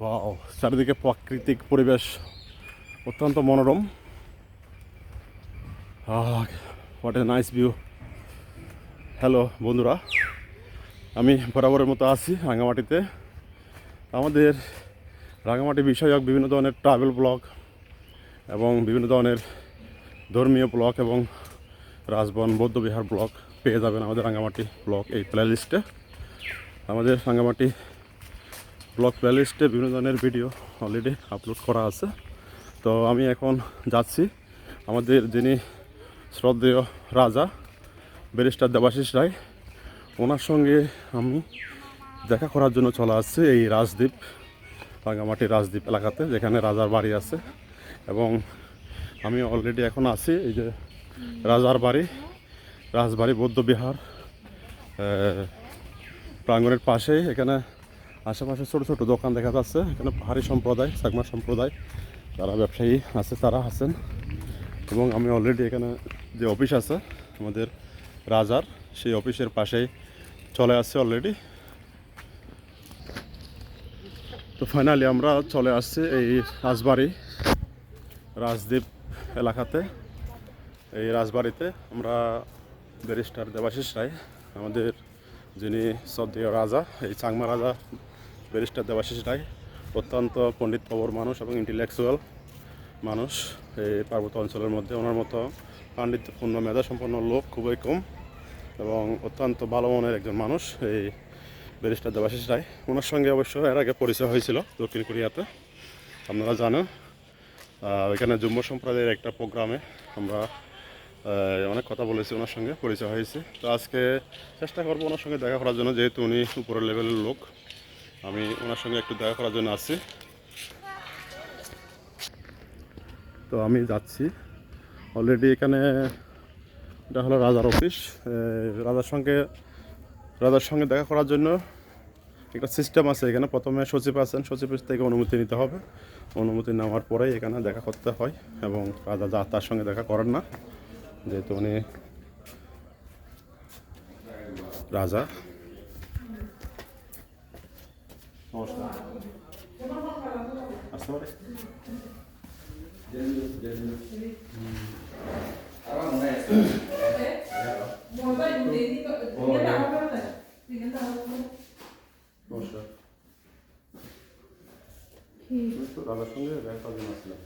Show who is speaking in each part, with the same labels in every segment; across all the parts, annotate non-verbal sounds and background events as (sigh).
Speaker 1: Wow চারিদিকে প্রাকৃতিক পরিবেশ অত্যন্ত মনোরম। What a nice view hello বন্ধুরা, আমি বরাবরের মতো আছি রাঙামাটিতে। আমাদের রাঙামাটি বিষয়ক বিভিন্ন ধরনের ট্রাভেল ব্লগ এবং বিভিন্ন ধরনের ধর্মীয় ব্লগ এবং রাজবন, বৌদ্ধবিহার ব্লগ পেয়ে যাবেন আমাদের রাঙামাটি ব্লগ এই প্লেলিস্টে আমাদের রাঙামাটি ব্লগ প্লেলিস্টে বিভিন্ন ধরনের ভিডিও অলরেডি আপলোড করা আছে। তো আমি এখন যাচ্ছি আমাদের যিনি শ্রদ্ধেয় রাজা, ব্যারিস্টার দেবাশিস রায়, ওনার সঙ্গে আমি দেখা করার জন্য চলে আসছি এই রাজদ্বীপ, রাঙ্গামাটি রাজদ্বীপ এলাকাতে, যেখানে রাজার বাড়ি আছে। এবং আমি অলরেডি এখন আছি এই যে রাজার বাড়ি, রাজবাড়ি, বৌদ্ধবিহার প্রাঙ্গণের পাশেই। এখানে আশেপাশে ছোট ছোট দোকান দেখা যাচ্ছে, এখানে পাহাড়ি সম্প্রদায় সাগমা সম্প্রদায়, যারা ব্যবসায়ী আছে তারা আছেন। এবং আমি অলরেডি এখানে যে অফিস আছে, আমাদের রাজার, সেই অফিসের পাশেই চলে আসছে অলরেডি তো ফাইনালি আমরা চলে আসছি এই রাজবাড়ি, রাজদ্বীপ এলাকাতে। এই রাজবাড়িতে আমরা ব্যারিস্টার দেবাশিস রায়, আমাদের যিনি শ্রদ্ধেয় রাজা, এই চাংমা রাজা ব্যারিস্টার দেবাশিস রায় অত্যন্ত পণ্ডিত প্রবর মানুষ এবং ইন্টেলেকচুয়াল মানুষ এই পার্বত্য অঞ্চলের মধ্যে। ওনার মতো পাণ্ডিত্যপূর্ণ মেধা সম্পন্ন লোক খুবই কম এবং অত্যন্ত ভালো মনের একজন মানুষ এই ব্যারিস্টার দেবাশিস রায় ওনার সঙ্গে অবশ্য এর আগে পরিচয় হয়েছিল দক্ষিণ কোরিয়াতে, আপনারা জানেন। এখানে যুম্ব সম্প্রদায়ের একটা প্রোগ্রামে আমরা অনেক কথা বলেছি ওনার সঙ্গে, পরিচয় হয়েছে। তো আজকে চেষ্টা করব ওনার সঙ্গে দেখা করার জন্য, যেহেতু উনি উপরের লেভেলের লোক। আমি ওনার সঙ্গে একটু দেখা করার জন্য আসছি। তো আমি যাচ্ছি। অলরেডি এখানে এটা হলো রাজার অফিস। রাজার সঙ্গে রাজার সঙ্গে দেখা করার জন্য একটা সিস্টেম আছে এখানে। প্রথমে সচিব আছেন সচিবের থেকে অনুমতি নিতে হবে। অনুমতি নেওয়ার পরেই এখানে দেখা করতে হয় এবং রাজা যা তার সঙ্গে দেখা করেন না। যেহেতু উনি রাজা। নমস্কার। আসতে পারে? নমস্কার। তো দাদার সঙ্গে দেখা জন্য আসছিলাম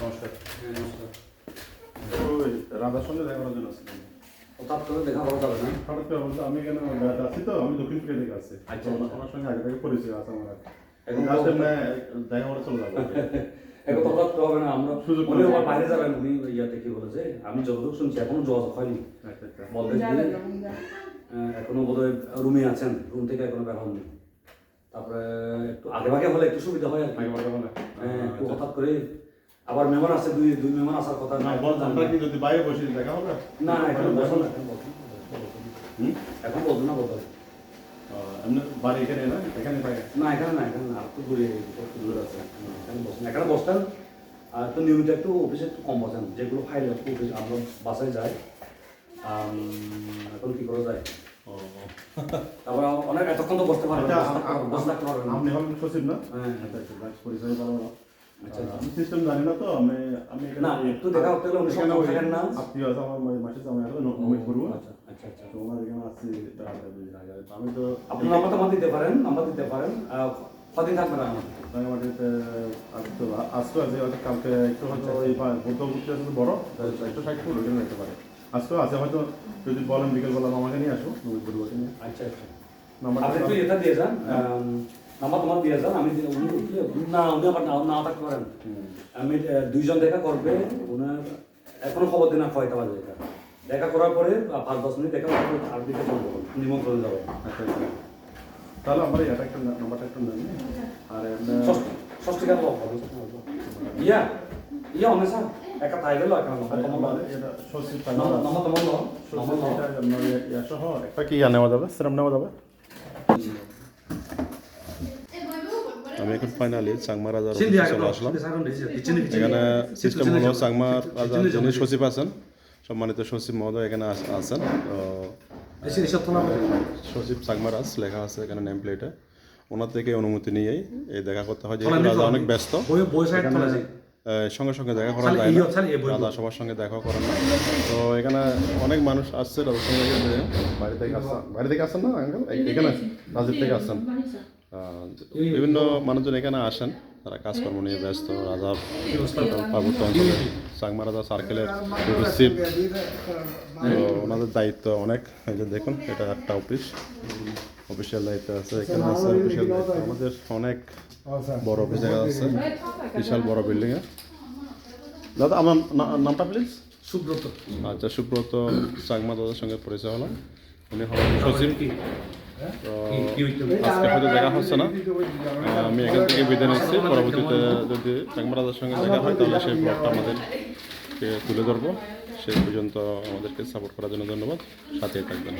Speaker 1: নমস্কার। ওই রাধার সঙ্গে দেখা করার জন্য আসছিলাম
Speaker 2: হঠাৎ করে দেখা করা যাবে না
Speaker 1: হঠাৎ করে বলতে আমি এখানে বেড়াতে আসছি তো আমি দক্ষিণ কোরিয়া থেকে আসছি
Speaker 2: আচ্ছা,
Speaker 1: ওনার- ওনার সঙ্গে আগে থেকে পরিচয় আছে আমার
Speaker 2: এখন
Speaker 1: এখন
Speaker 2: তো-
Speaker 1: দেখা করে চলে যাব। (laughs)
Speaker 2: এখন তো হঠাৎ হবে না আমরা
Speaker 1: সুযোগ
Speaker 2: উনি
Speaker 1: পাবো।
Speaker 2: বাইরে যাবেন উনি ইয়াতে কি বলেছে? আমি যতটুকু শুনছি এখনও যোগাযোগ হয়নি।
Speaker 1: আচ্ছা আচ্ছা।
Speaker 2: বলতে এখনও বোধহয় রুমে আছেন রুম থেকে এখনও বের হননি। তারপরে একটু আগে ভাগে হলে একটু সুবিধা হয় আর কি। হ্যাঁ, একটু হঠাৎ করে আবার মেহমান আছে দুই দুই মেহমান আসার কথা
Speaker 1: না বল আমরা কি যদি বাইরে বসে দেখা হবে?
Speaker 2: না না এখন বসো না এখন বলতো না বলতো
Speaker 1: এমনি বাড়ি এখানে না? এখানে থাকে?
Speaker 2: না এখানে না এখানে না আর একটু দূরে একটু দূরে আছে। এখানে বসেন এখানে বসতেন আর একটু নিয়মিত একটু অফিসে একটু কম বসেন যেগুলো ফাইল একটু অফিস আমরা বাসায় যাই। এখন কি করা যায়? তারপর অনেক এতক্ষণ তো বসতে পারবেন
Speaker 1: আচ্ছা,
Speaker 2: বসে থাকতে- বসে পারবেন।
Speaker 1: আপনি হলেন সচিব না?
Speaker 2: হ্যাঁ।
Speaker 1: আচ্ছা পরিচয় ভালো না
Speaker 2: আচ্ছা,
Speaker 1: সিস্টেম জানি না তো আমি আমি
Speaker 2: না, একটু দেখা করতে গেলে উনি সব
Speaker 1: এখানে ওই
Speaker 2: থাকেন না।
Speaker 1: আত্মীয় আছে আমার মাসে আমি আসলে নমিত করব।
Speaker 2: আচ্ছা আচ্ছা আচ্ছা।
Speaker 1: তো ওনার এখানে আসছি বেড়াতে বুঝি না তো আমি তো
Speaker 2: আপনি নাম্বার টাম্বার দিতে পারেন নাম্বার দিতে পারেন। কদিন থাকবেন আমার
Speaker 1: রাঙামাটিতে আসতো আসতো আছে হয়তো কালকে একটু হয়তো ওই পা- বৌদ্ধ মূর্তি আছে বড় একটু পারে। আসতো আছে হয়তো যদি বলেন বিকেলবেলা মামাকে নিয়ে আসো করব নিয়ে।
Speaker 2: আচ্ছা আচ্ছা।
Speaker 1: নাম্বার
Speaker 2: আপনি একটু এটা দিয়ে যান আম, নাম্বার তোমার দিয়ে যান আমি উনি না উনি আবার না না থাকতে পারেন আমি দুইজন দেখা করবে ওনার এখনও খবর দিন না কয়টা বাজে দেখা। দেখা করার পরে পাঁচ দশ মিনিট দেখা করার পরে আর দিকে নিমন্ত্রণ যাবে
Speaker 1: আচ্ছা আচ্ছা। তাহলে আমরা এটা একটা নাম্বারটা একটু নেন আর
Speaker 2: ষষ্ঠ কেন ইয়া ইয়া অনেক স্যার একা তাই গেল একা নম্বর তোমার নম্বর নম্বর
Speaker 1: একটা কি নেওয়া যাবে? সিরাম নেওয়া যাবে? আমি এখন ফাইনালি চাংমা রাজার চলে আসলাম। এখানে সিস্টেম হলো চাংমা রাজার যিনি সচিব আছেন সম্মানিত সচিব মহোদয় এখানে আছেন। সচিব চাংমা রাজ লেখা আছে এখানে নেম প্লেটে ওনার থেকে অনুমতি নিয়েই এই দেখা করতে হয় যেহেতু রাজা অনেক ব্যস্ত। সঙ্গে সঙ্গে দেখা করা যায় না। রাজা সবার সঙ্গে দেখা করেন না। তো এখানে অনেক মানুষ আসছে রাজার সঙ্গে বাইরে থেকে আসছেন। বাইরে থেকে আসছেন না এখানে রাজের থেকে আসছেন। বিভিন্ন মানুষজন এখানে আসেন। তারা কাজকর্ম নিয়ে ব্যস্ত। রাজা পার্বত্য অঞ্চলে চাংমা রাজা সার্কেলের ওনাদের দায়িত্ব অনেক। এই যে দেখুন এটা একটা অফিস অফিসিয়াল দায়িত্ব আছে এখানে আছে অফিসিয়াল দায়িত্ব। আমাদের অনেক বড় অফিস দেখা যাচ্ছে বিশাল বড় বিল্ডিং এ। দাদা আমার নামটা প্লিজ
Speaker 2: সুব্রত।
Speaker 1: আচ্ছা সুব্রত চাংমা দাদার সঙ্গে পরিচয় হলাম উনি হলেন সচিব। তো আজকে হয়তো দেখা হচ্ছে না। আমি এখান থেকে বিদায় নিচ্ছি। পরবর্তীতে যদি চাংমা সঙ্গে দেখা হয় তাহলে সেই ব্লগটা আমাদেরকে তুলে ধরবো। সেই পর্যন্ত আমাদেরকে সাপোর্ট করার জন্য ধন্যবাদ। সাথে থাকবেন।